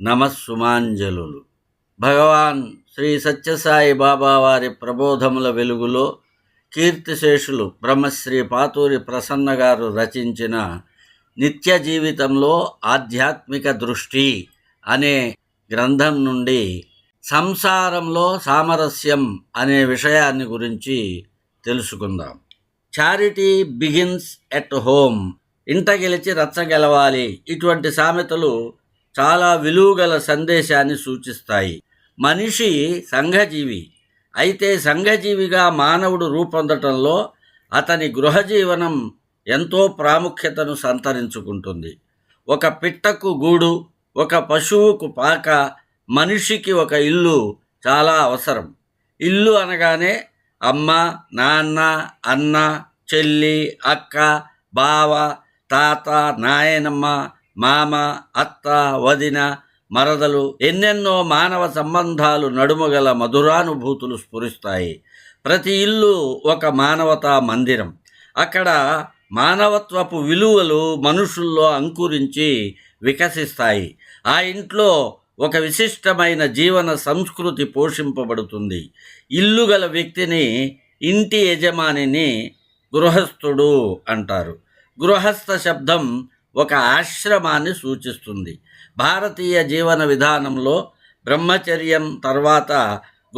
నమస్సుమాంజలులు. భగవాన్ శ్రీ సత్యసాయి బాబా వారి ప్రబోధముల వెలుగులో కీర్తిశేషులు బ్రహ్మశ్రీ పాతూరి ప్రసన్న గారు రచించిన నిత్య జీవితంలో ఆధ్యాత్మిక దృష్టి అనే గ్రంథం నుండి సంసారంలో సామరస్యం అనే విషయాన్ని గురించి తెలుసుకుందాం. Charity begins at home. ఇంట గెలిచి రచ్చ గెలవాలి. ఇటువంటి సామెతలు చాలా విలువగల సందేశాన్ని సూచిస్తాయి. మనిషి సంఘజీవి. అయితే సంఘజీవిగా మానవుడు రూపొందటంలో అతని గృహజీవనం ఎంతో ప్రాముఖ్యతను సంతరించుకుంటుంది. ఒక పిట్టకు గూడు ఒక పశువుకు పాక మనిషికి ఒక ఇల్లు చాలా అవసరం. ఇల్లు అనగానే అమ్మ నాన్న అన్న చెల్లి అక్క బావ తాత నాయనమ్మ మామ అత్త వదిన మరదలు ఎన్నెన్నో మానవ సంబంధాలు నడుమగల మధురానుభూతులు స్ఫురిస్తాయి. ప్రతి ఇల్లు ఒక మానవతా మందిరం. అక్కడ మానవత్వపు విలువలు మనుషుల్లో అంకురించి వికసిస్తాయి. ఆ ఇంట్లో ఒక విశిష్టమైన జీవన సంస్కృతి పోషింపబడుతుంది. ఇల్లు గల వ్యక్తిని ఇంటి యజమానిని గృహస్థుడు అంటారు. గృహస్థ శబ్దం ఒక ఆశ్రమాన్ని సూచిస్తుంది. భారతీయ జీవన విధానంలో బ్రహ్మచర్యం తర్వాత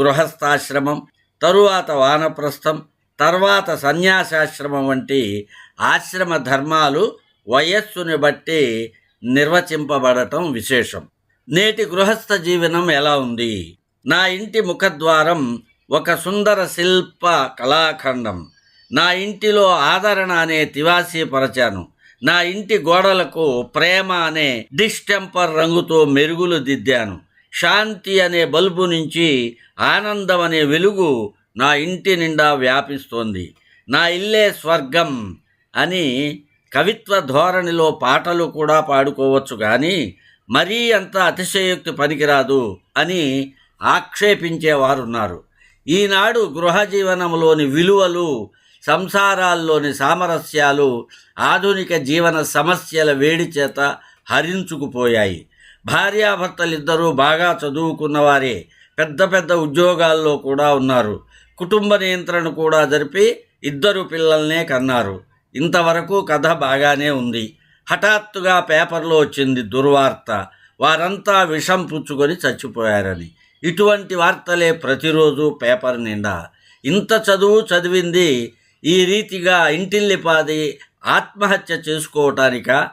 గృహస్థాశ్రమం తరువాత వానప్రస్థం తర్వాత సన్యాసాశ్రమం వంటి ఆశ్రమ ధర్మాలు వయస్సుని బట్టి నిర్వచింపబడటం విశేషం. నేటి గృహస్థ జీవనం ఎలా ఉంది? నా ఇంటి ముఖద్వారం ఒక సుందర శిల్ప కళాఖండం. నా ఇంటిలో ఆదరణ అనే తివాసీ పరచాను. నా ఇంటి గోడలకు ప్రేమ అనే డిస్టెంపర్ రంగుతో మెరుగులు దిద్దాను. శాంతి అనే బల్బు నుంచి ఆనందం అనే వెలుగు నా ఇంటి నిండా వ్యాపిస్తోంది. నా ఇల్లే స్వర్గం అని కవిత్వ ధోరణిలో పాటలు కూడా పాడుకోవచ్చు కానీ మరీ అంత అతిశయోక్తి పనికిరాదు అని ఆక్షేపించేవారున్నారు. ఈనాడు గృహ జీవనంలోని విలువలు సంసారాల్లోని సామరస్యాలు ఆధునిక జీవన సమస్యల వేడి చేత హరించుకుపోయాయి. భార్యాభర్తలిద్దరూ బాగా చదువుకున్నవారే పెద్ద పెద్ద ఉద్యోగాల్లో కూడా ఉన్నారు. కుటుంబ నియంత్రణ కూడా జరిపి ఇద్దరు పిల్లల్నే కన్నారు. ఇంతవరకు కథ బాగానే ఉంది. హఠాత్తుగా పేపర్లో వచ్చింది దుర్వార్త. వారంతా విషం పుచ్చుకొని చచ్చిపోయారని. ఇటువంటి వార్తలే ప్రతిరోజు పేపర్ నిండా. ఇంత చదువు చదివింది ఈ రీతిగా ఇంటిల్లిపాది ఆత్మహత్య చేసుకోవటానిక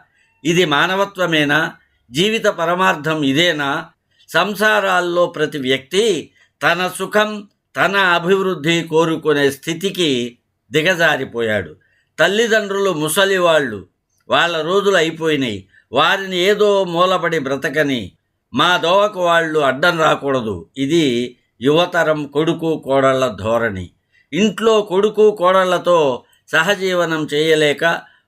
ఇది మానవత్వమేనా? జీవిత పరమార్థం ఇదేనా? సంసారాల్లో ప్రతి వ్యక్తి తన సుఖం తన అభివృద్ధి కోరుకునే స్థితికి దిగజారిపోయాడు. తల్లిదండ్రులు ముసలివాళ్ళు వాళ్ళ రోజులు అయిపోయినాయి. వారిని ఏదో మూలపడి బ్రతకని మా దోవకు వాళ్ళు అడ్డం రాకూడదు. ఇది యువతరం కొడుకు కోడళ్ళ ధోరణి. ఇంట్లో కొడుకు కోడళ్ళతో సహజీవనం చేయలేక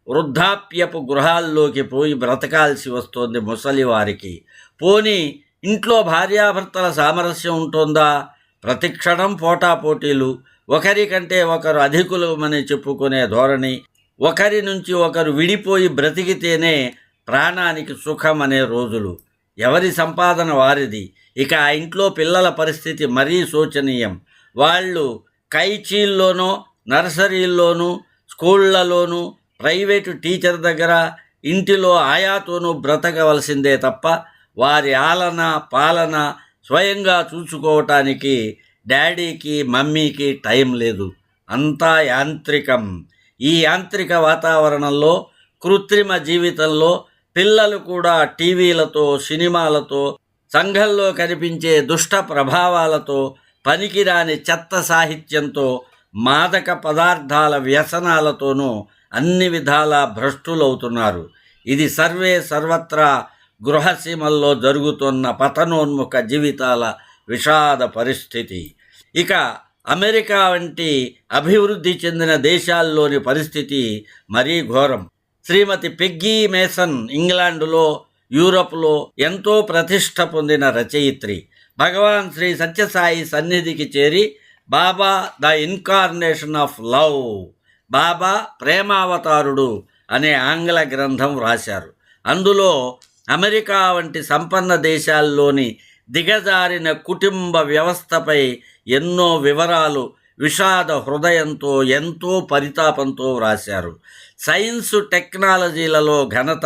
వృద్ధాప్యపు గృహాల్లోకి పోయి బ్రతకాల్సి వస్తోంది ముసలివారికి పోని ఇంట్లో భార్యాభర్తల సామరస్యం ఉంటుందా? ప్రతిక్షణం పోటాపోటీలు ఒకరికంటే ఒకరు అధికులమని చెప్పుకునే ధోరణి. ఒకరి నుంచి ఒకరు విడిపోయి బ్రతికితేనే ప్రాణానికి సుఖం అనే రోజులు. ఎవరి సంపాదన వారిది? ఇక ఆ ఇంట్లో పిల్లల పరిస్థితి మరీ శోచనీయం. వాళ్ళు కైచీల్లోనో నర్సరీల్లోనూ స్కూళ్ళలోనూ ప్రైవేటు టీచర్ దగ్గర ఇంటిలో ఆయాతోనూ బ్రతకవలసిందే తప్ప వారి ఆలన పాలన స్వయంగా చూసుకోవటానికి డాడీకి మమ్మీకి టైం లేదు. అంతా యాంత్రికం. ఈ యాంత్రిక వాతావరణంలో కృత్రిమ జీవితంలో పిల్లలు కూడా టీవీలతో సినిమాలతో సంఘంలో కనిపించే దుష్ట ప్రభావాలతో పనికిరాని చెత్త సాహిత్యంతో మాదక పదార్థాల వ్యసనాలతోనూ అన్ని విధాల భ్రష్టులవుతున్నారు. ఇది సర్వే సర్వత్రా గృహసీమల్లో జరుగుతున్న పతనోన్ముఖ జీవితాల విషాద పరిస్థితి. ఇక అమెరికా వంటి అభివృద్ధి చెందిన దేశాల్లోని పరిస్థితి మరీ ఘోరం. శ్రీమతి పిగ్గీ మేసన్ ఇంగ్లాండులో యూరప్లో ఎంతో ప్రతిష్ట పొందిన రచయిత్రి. భగవాన్ శ్రీ సత్యసాయి సన్నిధికి చేరి Baba the incarnation of love Baba ప్రేమావతారుడు అనే ఆంగ్ల గ్రంథం వ్రాశారు. అందులో అమెరికా వంటి సంపన్న దేశాల్లోని దిగజారిన కుటుంబ వ్యవస్థపై ఎన్నో వివరాలు విషాద హృదయంతో ఎంతో పరితాపంతో వ్రాశారు. సైన్సు టెక్నాలజీలలో ఘనత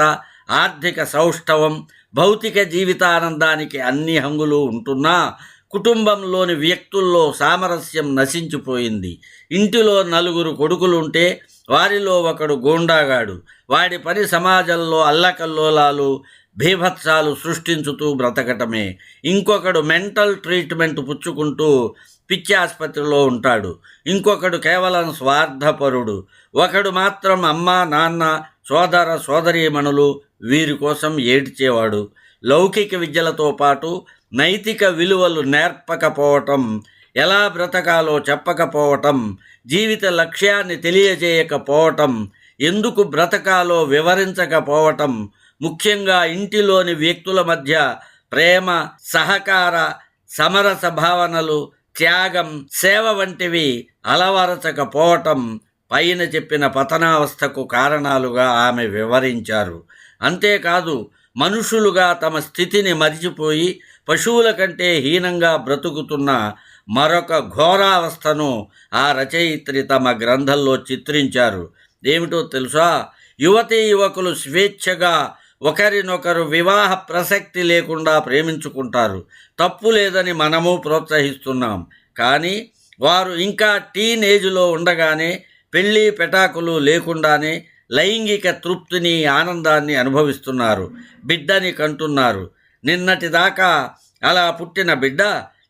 ఆర్థిక సౌష్ఠవం భౌతిక జీవితానందానికి అన్ని హంగులు ఉంటున్నా కుటుంబంలోని వ్యక్తుల్లో సామరస్యం నశించిపోయింది. ఇంటిలో నలుగురు కొడుకులుంటే వారిలో ఒకడు గోండాగాడు. వాడి పని సమాజంలో అల్లకల్లోలాలు భీభత్సాలు సృష్టించుతూ బ్రతకటమే. ఇంకొకడు మెంటల్ ట్రీట్మెంట్ పుచ్చుకుంటూ పిచ్చి ఆసుపత్రిలో ఉంటాడు. ఇంకొకడు కేవలం స్వార్థపరుడు. ఒకడు మాత్రం అమ్మ నాన్న సోదర సోదరీమణులు వీరి కోసం ఏడ్చేవాడు. లౌకిక విద్యలతో పాటు నైతిక విలువలు నేర్పకపోవటం ఎలా బ్రతకాలో చెప్పకపోవటం జీవిత లక్ష్యాన్ని తెలియజేయకపోవటం ఎందుకు బ్రతకాలో వివరించకపోవటం ముఖ్యంగా ఇంటిలోని వ్యక్తుల మధ్య ప్రేమ సహకార సమరస భావనలు త్యాగం సేవ వంటివి అలవరచకపోవటం పైన చెప్పిన పతనావస్థకు కారణాలుగా ఆమె వివరించారు. అంతేకాదు మనుషులుగా తమ స్థితిని మరిచిపోయి పశువుల కంటే హీనంగా బ్రతుకుతున్న మరొక ఘోరావస్థను ఆ రచయిత్రి తమ గ్రంథంలో చిత్రించారు. ఏమిటో తెలుసా? యువతీ యువకులు స్వేచ్ఛగా ఒకరినొకరు వివాహ ప్రసక్తి లేకుండా ప్రేమించుకుంటారు. తప్పు లేదని మనము ప్రోత్సహిస్తున్నాం. కానీ వారు ఇంకా టీనేజ్లో ఉండగానే పెళ్ళి పెటాకులు లేకుండానే లైంగిక తృప్తిని ఆనందాన్ని అనుభవిస్తున్నారు. బిడ్డని కంటున్నారు. నిన్నటిదాకా అలా పుట్టిన బిడ్డ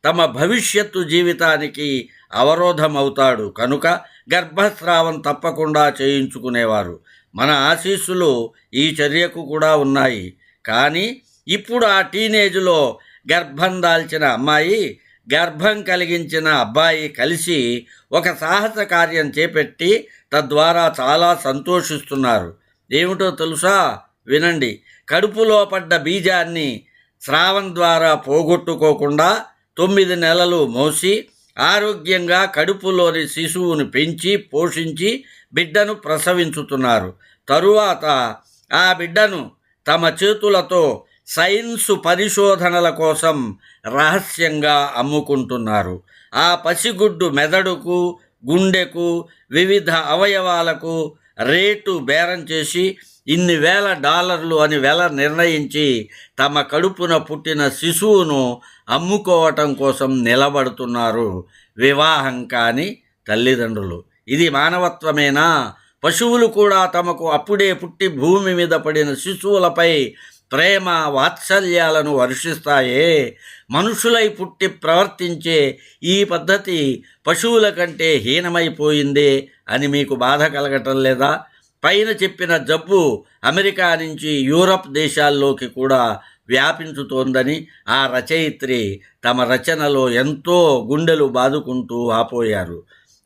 తమ భవిష్యత్తు జీవితానికి అవరోధమవుతాడు. కనుక గర్భస్రావం తప్పకుండా చేయించుకునేవారు. మన ఆశీస్సులు ఈ చర్యకు కూడా ఉన్నాయి. కానీ ఇప్పుడు ఆ టీనేజ్లో గర్భం దాల్చిన అమ్మాయి గర్భం కలిగించిన అబ్బాయి కలిసి ఒక సాహస కార్యం చేపట్టి తద్వారా చాలా సంతోషిస్తున్నారు. ఏమిటో తెలుసా? వినండి. కడుపులో పడ్డ బీజాన్ని స్రావం ద్వారా పోగొట్టుకోకుండా తొమ్మిది నెలలు మోసి ఆరోగ్యంగా కడుపులోని శిశువును పెంచి పోషించి బిడ్డను ప్రసవించుతున్నారు. తరువాత ఆ బిడ్డను తమ చేతులతో సైన్సు పరిశోధనల కోసం రహస్యంగా అమ్ముకుంటున్నారు. ఆ పసిగుడ్డు మెదడుకు గుండెకు వివిధ అవయవాలకు రేటు బేరం చేసి ఇన్ని వేల డాలర్లు అని వెల నిర్ణయించి తమ కడుపున పుట్టిన శిశువును అమ్ముకోవటం కోసం నిలబడుతున్నారు. వివాహం కాని తల్లిదండ్రులు. ఇది మానవత్వమేనా? పశువులు కూడా తమకు అప్పుడే పుట్టి భూమి మీద పడిన శిశువులపై ప్రేమ వాత్సల్యాలను వర్షిస్తాయే మనుషులై పుట్టి ప్రవర్తించే ఈ పద్ధతి పశువుల కంటే హీనమైపోయిందే అని మీకు బాధ కలగటం లేదా? పైన చెప్పిన జబ్బు అమెరికా నుంచి యూరప్ దేశాల్లోకి కూడా వ్యాపించుతోందని ఆ రచయిత్రి తమ రచనలో ఎంతో గుండెలు బాదుకుంటూ ఆపోయారు.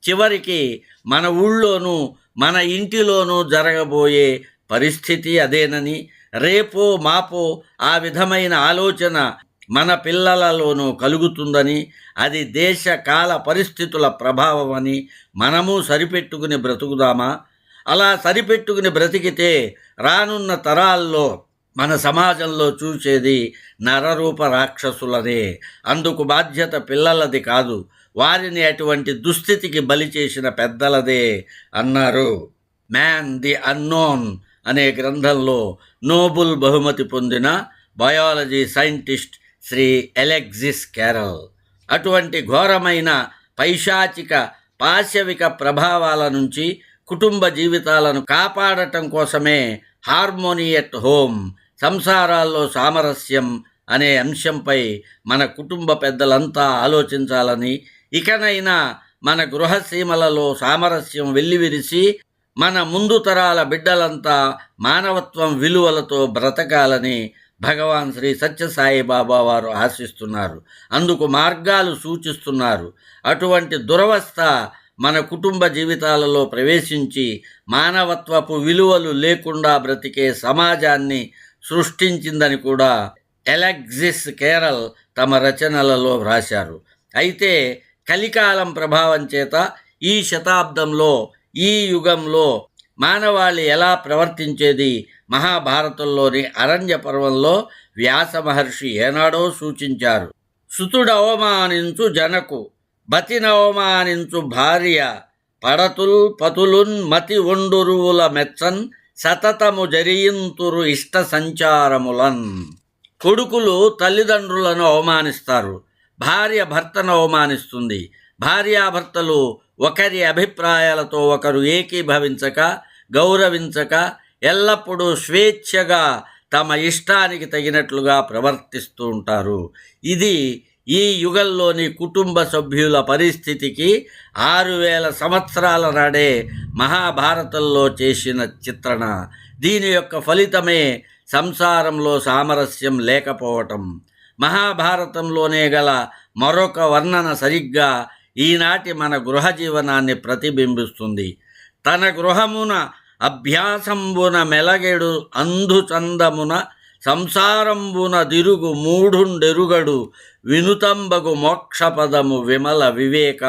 చివరికి మన ఊళ్ళోనూ మన ఇంటిలోనూ జరగబోయే పరిస్థితి అదేనని రేపో మాపో ఆ విధమైన ఆలోచన మన పిల్లలలోనూ కలుగుతుందని అది దేశ కాల పరిస్థితుల ప్రభావమని మనము సరిపెట్టుకుని బ్రతుకుదామా? అలా సరిపెట్టుకుని బ్రతికితే రానున్న తరాల్లో మన సమాజంలో చూసేది నరరూప రాక్షసులనే అందుకు బాధ్యత పిల్లలది కాదు వారిని అటువంటి దుస్థితికి బలి చేసిన పెద్దలదే అన్నారు. మ్యాన్ ది అన్నోన్ అనే గ్రంథంలో నోబుల్ బహుమతి పొందిన biology scientist Shri Alexis Carrel. అటువంటి ఘోరమైన పైశాచిక పాశవిక ప్రభావాల నుంచి కుటుంబ జీవితాలను కాపాడటం కోసమే హార్మోనీ ఎట్ హోమ్ సంసారాల్లో సామరస్యం అనే అంశంపై మన కుటుంబ పెద్దలంతా ఆలోచించాలని ఇకనైనా మన గృహసీమలలో సామరస్యం వెల్లివిరిసి మన ముందు తరాల బిడ్డలంతా మానవత్వం విలువలతో బ్రతకాలని భగవాన్ శ్రీ సత్యసాయి బాబా వారు ఆశిస్తున్నారు. అందుకు మార్గాలు సూచిస్తున్నారు. అటువంటి దురవస్థ మన కుటుంబ జీవితాలలో ప్రవేశించి మానవత్వపు విలువలు లేకుండా బ్రతికే సమాజాన్ని సృష్టించిందని కూడా ఎలెగ్జిస్ కేరల్ తమ రచనలలో వ్రాశారు. అయితే కలికాలం ప్రభావం చేత ఈ శతాబ్దంలో ఈ యుగంలో మానవాళి ఎలా ప్రవర్తించేది? మహాభారతంలోని అరణ్య పర్వంలో వ్యాస మహర్షి ఏనాడో సూచించారు. సుతుడవమానించు జనకు బతినవమానించు భార్య పడతుల్ పతులున్ మతి ఒండురువుల మెచ్చన్ సతతము జరియింతురు ఇష్ట సంచారములన్. కొడుకులు తల్లిదండ్రులను అవమానిస్తారు. భార్య భర్తను అవమానిస్తుంది. భార్యాభర్తలు ఒకరి అభిప్రాయాలతో ఒకరు ఏకీభవించక గౌరవించక ఎల్లప్పుడూ స్వేచ్ఛగా తమ ఇష్టానికి తగినట్లుగా ప్రవర్తిస్తూ ఉంటారు. ఇది ఈ యుగంలోని కుటుంబ సభ్యుల పరిస్థితికి ఆరు వేల సంవత్సరాల నాడే మహాభారతంలో చేసిన చిత్రణ. దీని యొక్క ఫలితమే సంసారంలో సామరస్యం లేకపోవటం. మహాభారతంలోనే గల మరొక వర్ణన సరిగ్గా ఈనాటి మన గృహ జీవనాన్ని ప్రతిబింబిస్తుంది. తన గృహమున అభ్యాసంబున మెలగెడు అంధుచందమున సంసారంబున దిరుగు మూఢుండెరుగడు వినుతంబగు మోక్షపదము విమల వివేక.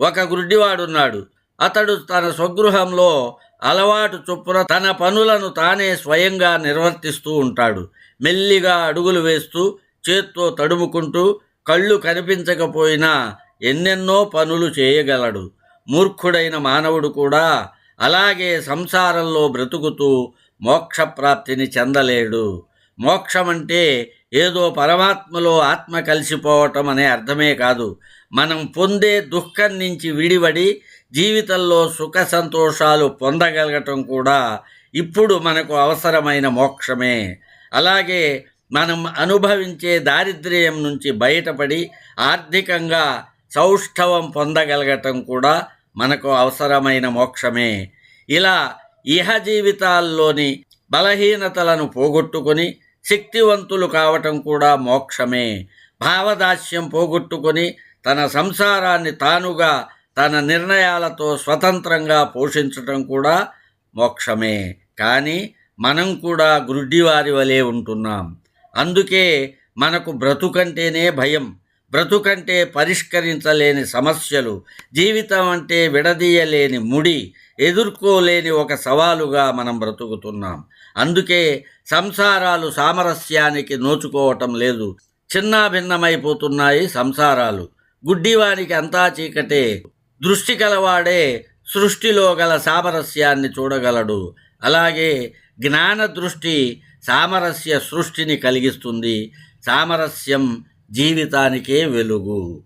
ఒక గుడ్డివాడున్నాడు. అతడు తన స్వగృహంలో అలవాటు చొప్పున తన పనులను తానే స్వయంగా నిర్వర్తిస్తూ ఉంటాడు. మెల్లిగా అడుగులు వేస్తూ చేత్తో తడుముకుంటూ కళ్ళు కనిపించకపోయినా ఎన్నెన్నో పనులు చేయగలడు. మూర్ఖుడైన మానవుడు కూడా అలాగే సంసారంలో బ్రతుకుతూ మోక్షప్రాప్తిని చెందలేడు. మోక్షం అంటే ఏదో పరమాత్మలో ఆత్మ కలిసిపోవటం అనే అర్థమే కాదు. మనం పొందే దుఃఖం నుంచి విడివడి జీవితంలో సుఖ సంతోషాలు పొందగలగటం కూడా ఇప్పుడు మనకు అవసరమైన మోక్షమే. అలాగే మనం అనుభవించే దారిద్ర్యం నుంచి బయటపడి ఆర్థికంగా సౌష్ఠవం పొందగలగటం కూడా మనకు అవసరమైన మోక్షమే. ఇలా ఇహ జీవితాల్లోని బలహీనతలను పోగొట్టుకొని శక్తివంతులు కావటం కూడా మోక్షమే. భావదాస్యం పోగొట్టుకొని తన సంసారాన్ని తానుగా తన నిర్ణయాలతో స్వతంత్రంగా పోషించటం కూడా మోక్షమే. కానీ మనం కూడా గుడ్డివారి వలె ఉంటున్నాం. అందుకే మనకు బ్రతుకంటేనే భయం. బ్రతుకంటే పరిష్కరించలేని సమస్యలు జీవితం అంటే విడదీయలేని ముడి ఎదుర్కోలేని ఒక సవాలుగా మనం బ్రతుకుతున్నాం. అందుకే సంసారాలు సామరస్యానికి నోచుకోవటం లేదు. చిన్నాభిన్నమైపోతున్నాయి సంసారాలు. గుడ్డివానికి అంతా చీకటే. దృష్టి కలవాడే సృష్టిలో గల సామరస్యాన్ని చూడగలడు. అలాగే జ్ఞాన దృష్టి సామరస్య సృష్టిని కలిగిస్తుంది. సామరస్యం జీవితానికే వెలుగు.